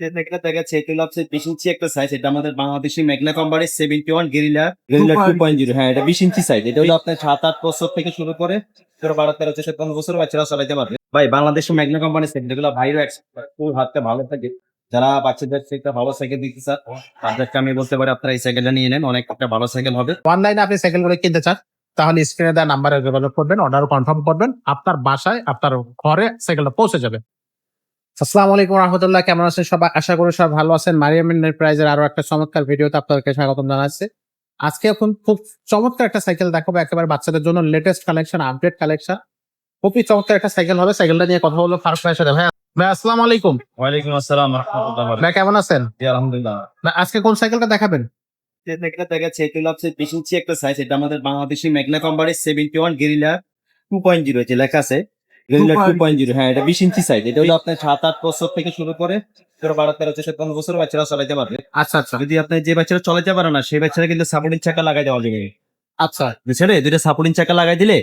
একটা দেখাচ্ছে এটা হচ্ছে বিশ ইঞ্চি একটা সাইজ এটা আমাদের বাংলাদেশি মেঘনা কোম্পানির seventy one guerrilla guerrilla two point zero হ্যাঁ এটা বিশ ইঞ্চি সাইজ এটা হলো আপনার সাত আট বছর থেকে শুরু করে বারো তেরো চোদ্দ পনেরো বছর বাচ্চারা পারবে। ভাই বাংলাদেশি মেঘনা কোম্পানির সাইকেল এগুলো ভাইরও এক্সপার্ট খুব হাতে ভালো থাকে। যারা বাচ্চাদের একটা ভালো সাইকেল দিতে চান তাদেরকে আমি বলতে পারি আপনারা এই সাইকেলটা নিয়ে নেন অনেক একটা ভালো সাইকেল হবে। অনলাইনে আপনি সাইকেলগুলো কিনতে চান তাহলে স্ক্রিনে দেওয়া নাম্বারে যোগাযোগ করবেন অর্ডার কনফার্ম করবেন আপনার বাসায় আপনার ঘরে সাইকেলটা পৌঁছে যাবে। আসসালামু আলাইকুম রহমতুল্লাহ কেমন আছেন সবাই? আশা করি সব ভালো আছেন। মারিয়াম প্রাইজের আরও একটা চমৎকার ভিডিওতে আপনাদেরকে স্বাগতম জানাচ্ছি। আজকে এখন খুব চমৎকার একটা সাইকেল দেখাবো একেবারে বাচ্চাদের জন্য লেটেস্ট কালেকশন আপডেট কালেকশন খুবই চমৎকার একটা সাইকেল হবে সাইকেলটা নিয়ে কথা বলব ফারুক ভাইয়ের সাথে। ভাই ভাই আসসালামু আলাইকুম। ওয়ালাইকুম আসসালাম রহমতুল্লাহ ভাই কেমন আছেন? আলহামদুলিল্লাহ। আজকে কোন সাইকেলটা দেখাবেন? একটা দেখাচ্ছে এটা হচ্ছে বিশ ইঞ্চি একটা সাইজ এটা আমাদের বাংলাদেশি মেঘনা কোম্পানির seventy one guerrilla two point zero যে লেখা আছে। গেরিলা টু পয়েন্ট জিরো হ্যাঁ এটা বিশ ইঞ্চি সাইজ এটা হলো আপনার সাত আট বছর থেকে শুরু করে তেরো বারো তেরো চোদ্দ পনেরো বছর বাচ্চারা চালাতে পারবে। আচ্ছা আচ্ছা। যদি আপনি যে বাচ্চারা চালাতে পারে না সেই বাচ্চারা কিন্তু সাপোর্টিং চাকা লাগাই দেওয়া যাবে আচ্ছা। বুঝছে রে? দুইটা সাপোর্টিং চাকা লাগাই দিলে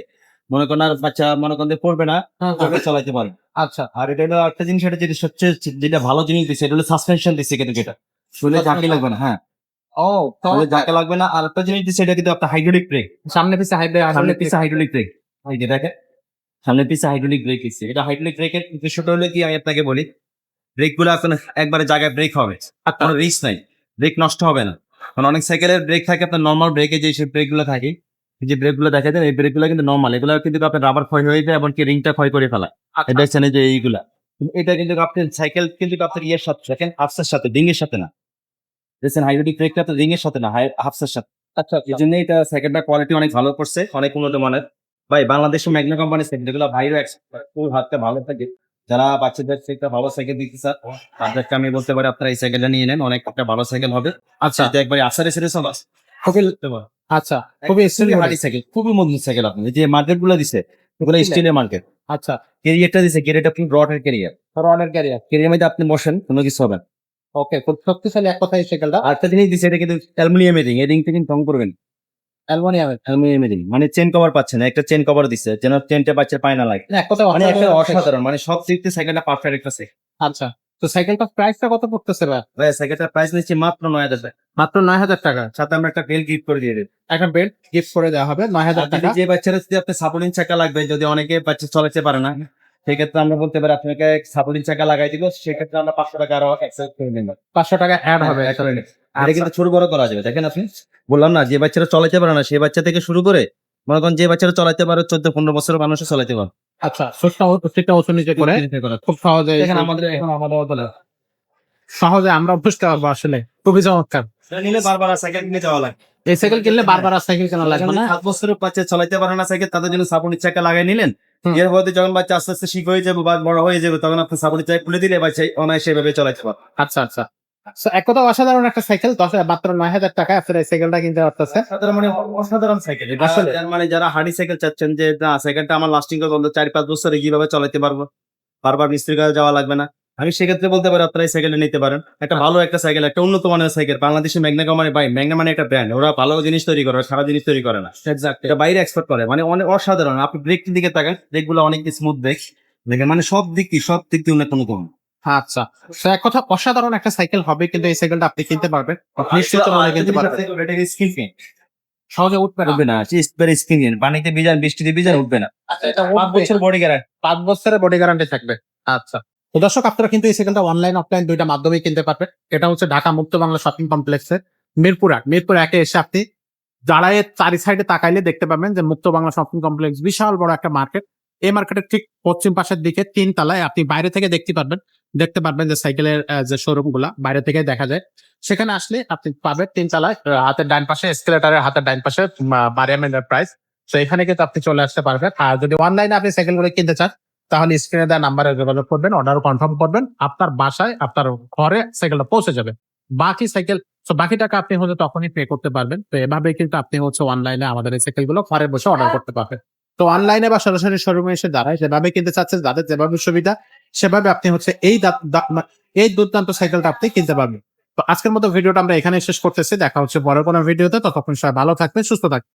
মনে করেন আর বাচ্চা মনে করেন পড়বে না তবে চালাতে পারবে। আচ্ছা। আর এটা হলো একটা জিনিস এটা যেটা সবচেয়ে যেটা ভালো জিনিস দিচ্ছে এটা হলো সাসপেনশন দিচ্ছে কিন্তু যেটা। শুনে ঝাঁকি লাগবে না হ্যাঁ। ও ঝাঁকি লাগবে না। আর একটা জিনিস দিচ্ছে এটা কিন্তু আপনার হাইড্রোলিক ব্রেক সামনে পিছে হাইডে সামনে পিছে হাইড্রোলিক ব্রেক এই যে দেখেন। সামনে পিছে হাইড্রোলিক ব্রেক দিচ্ছে এটা হাইড্রোলিক ব্রেকের উদ্দেশ্যটা হলো কি আমি আপনাকে বলি ব্রেকগুলো এখন একবারে জায়গায় ব্রেক হবে। আর কোনো রিস্ক নাই। ব্রেক নষ্ট হবে না। কারণ অনেক সাইকেলের ব্রেক থাকে আপনার নর্মাল ব্রেকে যে সব ব্রেকগুলো থাকে যে ব্রেকগুলো দেখা যায় এই ব্রেকগুলো কিন্তু নর্মাল এগুলো কিন্তু আপনার রাবার ক্ষয় হয়ে যায় এমনকি রিংটা ক্ষয় করে ফেলা এটা দেখছেন এই যে এইগুলা। এটা কিন্তু আপনার সাইকেল কিন্তু আপনার ইয়ের সাথে দেখেন হাফসের সাথে রিং এর সাথে না। দেখছেন হাইড্রোলিক ব্রেকটা আপনার রিং এর সাথে না হাফসের সাথে। আচ্ছা এই জন্য এটা সাইকেলটা কোয়ালিটি অনেক ভালো করছে অনেক উন্নত মানের। ভাই বাংলাদেশে ম্যাগনা কোম্পানির যেগুলো ভাইরও খুব হাতে ভালো থাকে। যারা বাচ্চাদের সেটা ভালো সাইকেল দিতে চান তাদেরকে আমি বলতে পারি আপনারা এই সাইকেলটা নিয়ে নেন অনেক একটা ভালো সাইকেল হবে। আচ্ছা। এটা একবার আসারে সেরে সব খুবই আচ্ছা খুবই খুবই হার্ডি সাইকেল খুবই মজবুত সাইকেল আপনি। যে মার্কেটগুলো দিছে ওগুলো স্টিলের মার্কেট আচ্ছা। কেরিয়ারটা দিছে কেরিয়ারটা আপনি রডের কেরিয়ার রনের ক্যারিয়ার কেরিয়ার মধ্যে আপনি বসেন কোনো কিছু হবে ওকে খুব শক্তিশালী এক কথাই সাইকেলটা আর একটা জিনিস দিছে এটা কিন্তু অ্যালুমিনিয়ামের রিং এই রিংটা কিন্তু রং করবেন। অ্যালুমিনিয়ামের অ্যালুমিনিয়ামের রিং মানে চেন কভার পাচ্ছে না একটা চেন কভার দিছে যেন চেনটা বাচ্চা পায় না লাগে। এক কথা মানে একটা অসাধারণ মানে সব দিক থেকে সাইকেলটা পারফেক্ট একটা সাইকেল আচ্ছা তো সাইকেলটার প্রাইসটা কত পড়তেছে ভাই? সাইকেলটার প্রাইস নিচ্ছি মাত্র নয় হাজার টাকা। মাত্র নয় হাজার টাকা। সাথে আমরা একটা বেল গিফট করে দিয়ে দেবো। একটা বেল্ট গিফট করে দেওয়া হবে নয় হাজার যদি টাকা। যে বাচ্চারা যদি আপনি সাপোর্টিং চাকা লাগবে যদি অনেকে বাচ্চা চালাতে পারে না সেক্ষেত্রে আমরা বলতে পারি আপনাকে সাপোর্টিং চাকা লাগাই দিব সেক্ষেত্রে আমরা পাঁচশো টাকা আরও করে নেব পাঁচশো টাকা অ্যাড হবে। এটা কিন্তু ছোট বড় করা যাবে দেখেন আপনি। বললাম না যে বাচ্চারা চালাতে পারে না সেই বাচ্চা থেকে শুরু করে মনে করেন যে বাচ্চারা চালাতে পারে চোদ্দ পনেরো বছরের মানুষও চালাতে পারে আচ্ছা প্রত্যেকটা উঁচু নিচে করে। খুব সহজে আমাদের এখন আমাদের সহজে আমরা বুঝতে পারব আসলে। খুবই চমৎকার। নিলে বারবার সাইকেল কিনে যাওয়া লাগে এই সাইকেল কিনলে বারবার সাইকেল কেনা লাগবে না? সাত বছরের বাচ্চা পারে না সাইকেল তাদের জন্য সাপোর্টিং চাকা লাগাই নিলেন। এর মধ্যে যখন বাচ্চা আস্তে আস্তে শিখ হয়ে যাবে বা বড় হয়ে যাবে তখন আপনি সাপোর্টিং চাকা খুলে দিলে বাচ্চা অনায়াসে এভাবে চালাতে পারবে। আচ্ছা আচ্ছা। এক কথা অসাধারণ একটা সাইকেল দশ মাত্র নয় হাজার টাকা আপনার এই সাইকেলটা কিনতে পারতেছে। মানে অসাধারণ সাইকেল আসলে। মানে যারা হার্ডি সাইকেল চাচ্ছেন যে না সাইকেলটা আমার লাস্টিং করবে অন্তত চার পাঁচ বছরে কীভাবে চালাতে পারব? বারবার মিস্ত্রির কাছে যাওয়া লাগবে না। আমি সেক্ষেত্রে বলতে পারি আপনারা এই সাইকেলটা নিতে পারেন। একটা ভালো একটা সাইকেল একটা উন্নত মানের সাইকেল বাংলাদেশে ম্যাগনা কোম্পানি বাই ম্যাগনা মানে একটা ব্র্যান্ড ওরা ভালো জিনিস তৈরি করে সারা জিনিস তৈরি করে না। এক্সাক্ট এটা বাইরে এক্সপোর্ট করে। মানে অনেক অসাধারণ। আপনি ব্রেকটির দিকে তাকান ব্রেকগুলো অনেক স্মুথ ব্রেক দেখেন মানে সব দিক দিয়ে সব দিক দিয়ে উন্নত নতুন আচ্ছা। এক কথা অসাধারণ একটা সাইকেল হবে কিন্তু এই সাইকেলটা আপনি কিনতে পারবেন। নিশ্চিত মনে কিনতে পারবেন। স্কিন পেন্ট সহজে উঠবে না। উঠবে না স্কিন পেন্ট পানিতে ভিজান বৃষ্টিতে ভিজান উঠবে না। আচ্ছা, পাঁচ বছর বডি গ্যারান্টি পাঁচ বছরের বডি গ্যারান্টি থাকবে। আচ্ছা। তো দর্শক আপনারা কিন্তু এই সাইকেলটা অনলাইন অফলাইন দুইটা মাধ্যমে কিনতে পারবেন। এটা হচ্ছে ঢাকা মুক্ত বাংলা শপিং কমপ্লেক্সের মিরপুর আট। মিরপুর একে এসে আপনি দাঁড়ায় চারি সাইডে তাকাইলে দেখতে পাবেন যে মুক্ত বাংলা শপিং কমপ্লেক্স বিশাল বড় একটা মার্কেট এই মার্কেটের ঠিক পশ্চিম পাশের দিকে তিন তলায় আপনি বাইরে থেকে দেখতে পারবেন দেখতে পারবেন যে সাইকেলের যে শোরুমগুলা বাইরে থেকে দেখা যায়। সেখানে আসলে আপনি পাবেন তিন আহ, হাতের ডান পাশে এসকেলেটারের হাতের ডান পাশে মারিয়াম এন্টারপ্রাইজ তো এখানে কিন্তু আপনি চলে আসতে পারবেন। আর যদি অনলাইনে আপনি সাইকেলগুলো কিনতে চান তাহলে স্ক্রিনে দেওয়া নাম্বারে যোগাযোগ করবেন অর্ডার কনফার্ম করবেন আপনার বাসায় আপনার ঘরে সাইকেলটা পৌঁছে যাবে। বাকি সাইকেল তো বাকি টাকা আপনি হচ্ছে তখনই পে করতে পারবেন। তো এভাবে কিন্তু আপনি হচ্ছে অনলাইনে আমাদের এই সাইকেলগুলো ঘরে বসে অর্ডার করতে পারবেন। তো অনলাইনে বা সরাসরি শোরুমে এসে দাঁড়ায় যেভাবে কিনতে চাচ্ছেন যাদের যেভাবে সুবিধা সেভাবে আপনি হচ্ছে এই এই দুর্দান্ত সাইকেলটা আপনি কিনতে পারবেন। তো আজকের মতো ভিডিওটা আমরা এখানে শেষ করতেছি। দেখা হচ্ছে বড় কোনো ভিডিওতে। ততক্ষণ সবাই ভালো থাকবে সুস্থ থাকবেন।